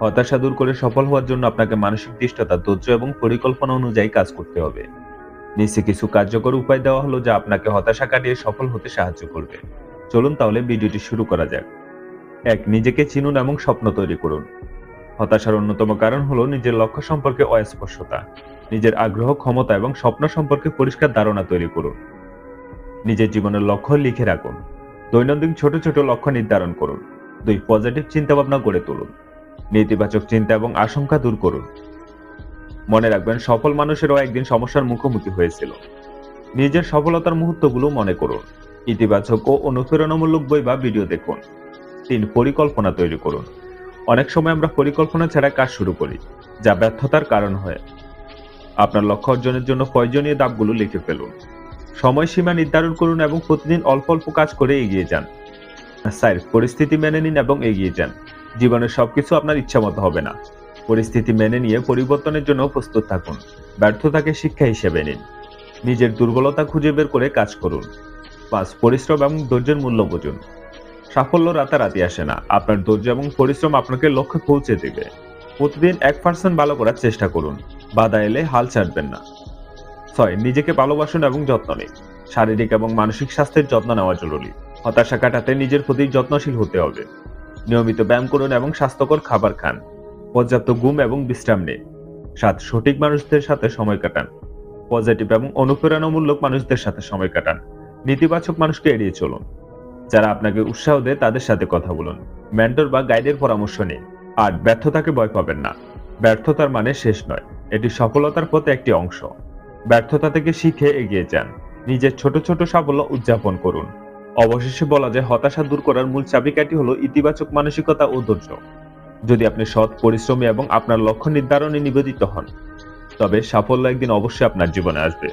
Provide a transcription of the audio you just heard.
হতাশা দূর করে সফল হওয়ার জন্য আপনাকে মানসিক দৃষ্টতা ধৈর্য এবং পরিকল্পনা অনুযায়ী কাজ করতে হবে। নিচে কিছু কার্যকর উপায় দেওয়া হলো যা আপনাকে হতাশা কাটিয়ে সফল হতে সাহায্য করবে। চলুন তাহলে ভিডিওটি শুরু করা যাক। এক, নিজেকে চিনুন এবং স্বপ্ন তৈরি করুন। হতাশার অন্যতম কারণ হলো নিজের লক্ষ্য সম্পর্কে অস্পষ্টতা। নিজের আগ্রহ, ক্ষমতা এবং স্বপ্ন সম্পর্কে পরিষ্কার ধারণা তৈরি করুন। নিজের জীবনের লক্ষ্য লিখে রাখুন। দৈনন্দিন ছোট ছোট লক্ষ্য নির্ধারণ করুন। দুই, পজিটিভ চিন্তাভাবনা গড়ে তুলুন। নেতিবাচক চিন্তা এবং আশঙ্কা দূর করুন। মনে রাখবেন, সফল মানুষেরও একদিন সমস্যার মুখোমুখি হয়েছিল। নিজের সফলতার মুহূর্তগুলো মনে করুন। ইতিবাচক ও অনুপ্রেরণামূলক বই বা ভিডিও দেখুন। তিন, পরিকল্পনা তৈরি করুন। অনেক সময় আমরা পরিকল্পনা ছাড়া কাজ শুরু করি, যা ব্যর্থতার কারণ হয়। আপনার লক্ষ্য অর্জনের জন্য প্রয়োজনীয় ধাপগুলো লিখে ফেলুন। সময়সীমা নির্ধারণ করুন এবং প্রতিদিন অল্প অল্প কাজ করে এগিয়ে যান। স্যার, পরিস্থিতি মেনে নিন এবং এগিয়ে যান। জীবনের সবকিছু আপনার ইচ্ছা মতো হবে না। পরিস্থিতি মেনে নিয়ে পরিবর্তনের জন্য প্রস্তুত থাকুন। ব্যর্থতাকে শিক্ষা হিসেবে নিন। নিজের দুর্বলতা খুঁজে বের করে কাজ করুন। পাঁচ পরিশ্রম এবং ধৈর্যের মূল্য বুঝুন। সাফল্য রাতারাতি আসে না। আপনার ধৈর্য এবং পরিশ্রম আপনাকে লক্ষ্যে পৌঁছে দেবে। প্রতিদিন এক পার্সেন্ট ভালো করার চেষ্টা করুন। বাধা এলে হাল ছাড়বেন না। ছয়, নিজেকে ভালোবাসুন এবং যত্ন নিন। শারীরিক এবং মানসিক স্বাস্থ্যের যত্ন নেওয়া জরুরি। হতাশা কাটাতে নিজের প্রতি যত্নশীল হতে হবে। নিয়মিত ব্যায়াম করুন এবং স্বাস্থ্যকর খাবার খান। পর্যাপ্ত ঘুম এবং বিশ্রাম নিন। সাত সঠিক মানুষদের সাথে সময় কাটান। পজিটিভ এবং অনুপ্রেরণামূলক মানুষদের সাথে সময় কাটান। নেতিবাচক মানুষকে এড়িয়ে চলুন। যারা আপনাকে উৎসাহ দেয়, তাদের সাথে কথা বলুন। মেন্টর বা গাইডের পরামর্শ নিন। আর ব্যর্থতাকে ভয় পাবেন না। ব্যর্থতার মানে শেষ নয়। এটি সফলতার পথে একটি অংশ। ব্যর্থতা থেকে শিখে এগিয়ে যান। নিজের ছোট ছোট সাফল্য উদযাপন করুন। অবশেষে বলা যায়, হতাশা দূর করার মূল চাবিকাঠি হলো ইতিবাচক মানসিকতা ও ধৈর্য। যদি আপনি সৎ পরিশ্রমী এবং আপনার লক্ষ্য নির্ধারণে নিবেদিত হন, তবে সাফল্য একদিন অবশ্যই আপনার জীবনে আসবে।